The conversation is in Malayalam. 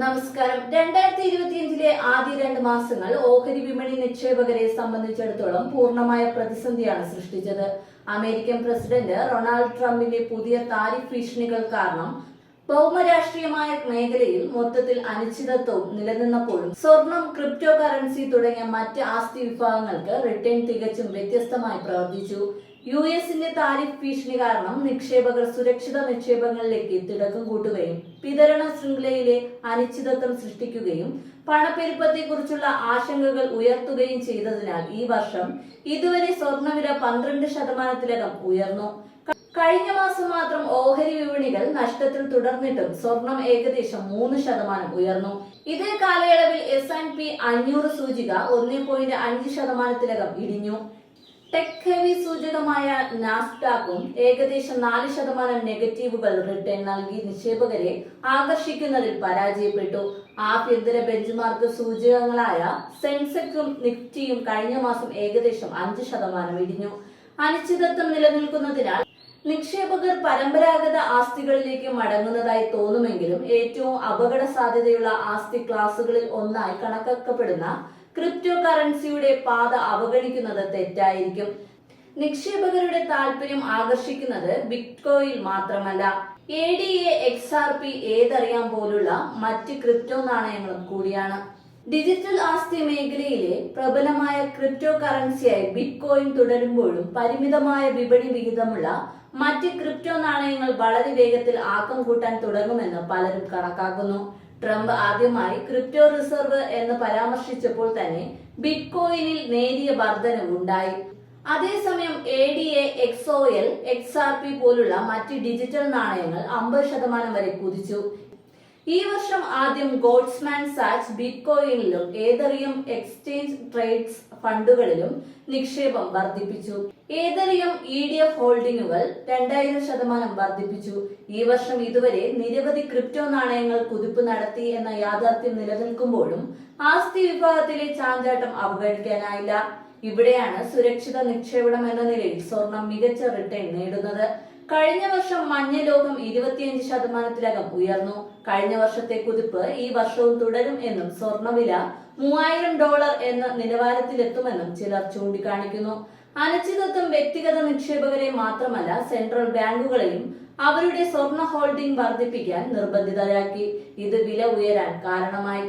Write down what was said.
നമസ്കാരം. രണ്ടായിരത്തി ഇരുപത്തിയഞ്ചിലെ ആദ്യ രണ്ട് മാസങ്ങൾ ഓഹരി വിപണി നിക്ഷേപകരെ സംബന്ധിച്ചിടത്തോളം പൂർണമായ പ്രതിസന്ധിയാണ് സൃഷ്ടിച്ചത്. അമേരിക്കൻ പ്രസിഡന്റ് റൊണാൾഡ് ട്രംപിന്റെ പുതിയ താരിഫ് ഭീഷണികൾ കാരണം ഭൗമരാഷ്ട്രീയമായ മേഖലയിൽ മൊത്തത്തിൽ അനിശ്ചിതത്വവും നിലനിന്നപ്പോഴും സ്വർണം ക്രിപ്റ്റോ കറൻസി തുടങ്ങിയ മറ്റ് ആസ്തി വിഭാഗങ്ങൾക്ക് റിട്ടേൺ തികച്ചും വ്യത്യസ്തമായി പ്രവർത്തിച്ചു. യു എസിന്റെ താരിഫ് ഭീഷണി കാരണം നിക്ഷേപകർ സുരക്ഷിത നിക്ഷേപങ്ങളിലേക്ക് തിടക്കം കൂട്ടുകയും വിതരണ ശൃംഖലയിലെ അനിശ്ചിതത്വം സൃഷ്ടിക്കുകയും പണപ്പെരുപ്പത്തെക്കുറിച്ചുള്ള ആശങ്കകൾ ഉയർത്തുകയും ചെയ്തതിനാൽ ഈ വർഷം ഇതുവരെ സ്വർണവില പന്ത്രണ്ട് ശതമാനത്തിലകം ഉയർന്നു. കഴിഞ്ഞ മാസം മാത്രം ഓഹരി വിപണികൾ നഷ്ടത്തിൽ തുടർന്നിട്ടും സ്വർണം ഏകദേശം മൂന്ന് ശതമാനം ഉയർന്നു. ഇതേ കാലയളവിൽ എസ് ആൻഡ് പി അഞ്ഞൂറ് സൂചിക ഒന്നേ പോയിന്റ് അഞ്ച് ശതമാനത്തിലകം ഇടിഞ്ഞു. ടെക് ഹെവി സൂചകമായ നാസ്ഡാക്കും ഏകദേശം നാല് ശതമാനം നെഗറ്റീവുകൾ റിട്ടേൺ നൽകി നിക്ഷേപകരെ ആകർഷിക്കുന്നതിൽ പരാജയപ്പെട്ടു. ആഭ്യന്തര ബെഞ്ച്മാർക്ക് സൂചകങ്ങളായ സെൻസെക്സും നിഫ്റ്റിയും കഴിഞ്ഞ മാസം ഏകദേശം അഞ്ച് ശതമാനം ഇടിഞ്ഞു. അനിശ്ചിതത്വം നിലനിൽക്കുന്നതിനാൽ നിക്ഷേപകർ പരമ്പരാഗത ആസ്തികളിലേക്ക് മടങ്ങുന്നതായി തോന്നുമെങ്കിലും ഏറ്റവും അപകട സാധ്യതയുള്ള ആസ്തി ക്ലാസുകളിൽ ഒന്നായി കണക്കാക്കപ്പെടുന്ന ക്രിപ്റ്റോ കറൻസിയുടെ പാത അവഗണിക്കുന്നത് തെറ്റായിരിക്കും. നിക്ഷേപകരുടെ താല്പര്യം ആകർഷിക്കുന്നത് ബിറ്റ്കോയിൽ മാത്രമല്ല. A D A X R P ethereum പോലുള്ള മറ്റ് ക്രിപ്റ്റോ നാണയങ്ങളും കൂടിയാണ്. ഡിജിറ്റൽ ആസ്തി മേഖലയിലെ പ്രബലമായ ക്രിപ്റ്റോ കറൻസിയായി ബിറ്റ്കോയിൻ തുടരുമ്പോഴും പരിമിതമായ വിപണി വിഹിതമുള്ള മറ്റ് ക്രിപ്റ്റോ നാണയങ്ങൾ വളരെ വേഗത്തിൽ ആക്കം കൂട്ടാൻ തുടങ്ങുമെന്ന് പലരും കണക്കാക്കുന്നു. ട്രംപ് ആദ്യമായി ക്രിപ്റ്റോ റിസർവ് എന്ന് പരാമർശിച്ചപ്പോൾ തന്നെ ബിറ്റ്കോയിനിൽ നേരിയ വർധനവുണ്ടായി അതേസമയം A D A X O L X R P പോലുള്ള മറ്റ് ഡിജിറ്റൽ നാണയങ്ങൾ അമ്പത് ശതമാനം വരെ കുതിച്ചു. ഈ വർഷം ആദ്യം ഗോഡ്സ്മാൻ സാച്ച് ബിറ്റ്കോയിനിലും ഏതറിയം എക്സ്ചേഞ്ച് ട്രേഡ്സ് ഫണ്ടുകളിലും നിക്ഷേപം വർദ്ധിപ്പിച്ചു. ഏതറിയം ഇ ഡി എഫ് ഹോൾഡിംഗുകൾ രണ്ടായിരം ശതമാനം വർദ്ധിപ്പിച്ചു. ഈ വർഷം ഇതുവരെ നിരവധി ക്രിപ്റ്റോ നാണയങ്ങൾ കുതിപ്പ് നടത്തി എന്ന യാഥാർത്ഥ്യം നിലനിൽക്കുമ്പോഴും ആസ്തി വിഭാഗത്തിലെ ചാഞ്ചാട്ടം അവഗണിക്കാനായില്ല. ഇവിടെയാണ് സുരക്ഷിത നിക്ഷേപണം എന്ന നിലയിൽ സ്വർണം മികച്ച റിട്ടേൺ നേടുന്നത്. കഴിഞ്ഞ വർഷം മഞ്ഞ ലോകം ഇരുപത്തിയഞ്ച് ശതമാനത്തിലകം ഉയർന്നു. കഴിഞ്ഞ വർഷത്തെ കുതിപ്പ് ഈ വർഷവും തുടരും എന്നും സ്വർണവില മൂവായിരം ഡോളർ എന്ന നിലവാരത്തിലെത്തുമെന്നും ചിലർ ചൂണ്ടിക്കാണിക്കുന്നു. അനിശ്ചിതത്വം വ്യക്തിഗത നിക്ഷേപകരെ മാത്രമല്ല സെൻട്രൽ ബാങ്കുകളെയും അവരുടെ സ്വർണ ഹോൾഡിംഗ് വർദ്ധിപ്പിക്കാൻ നിർബന്ധിതരാക്കി. ഇത് വില ഉയരാൻ കാരണമായി.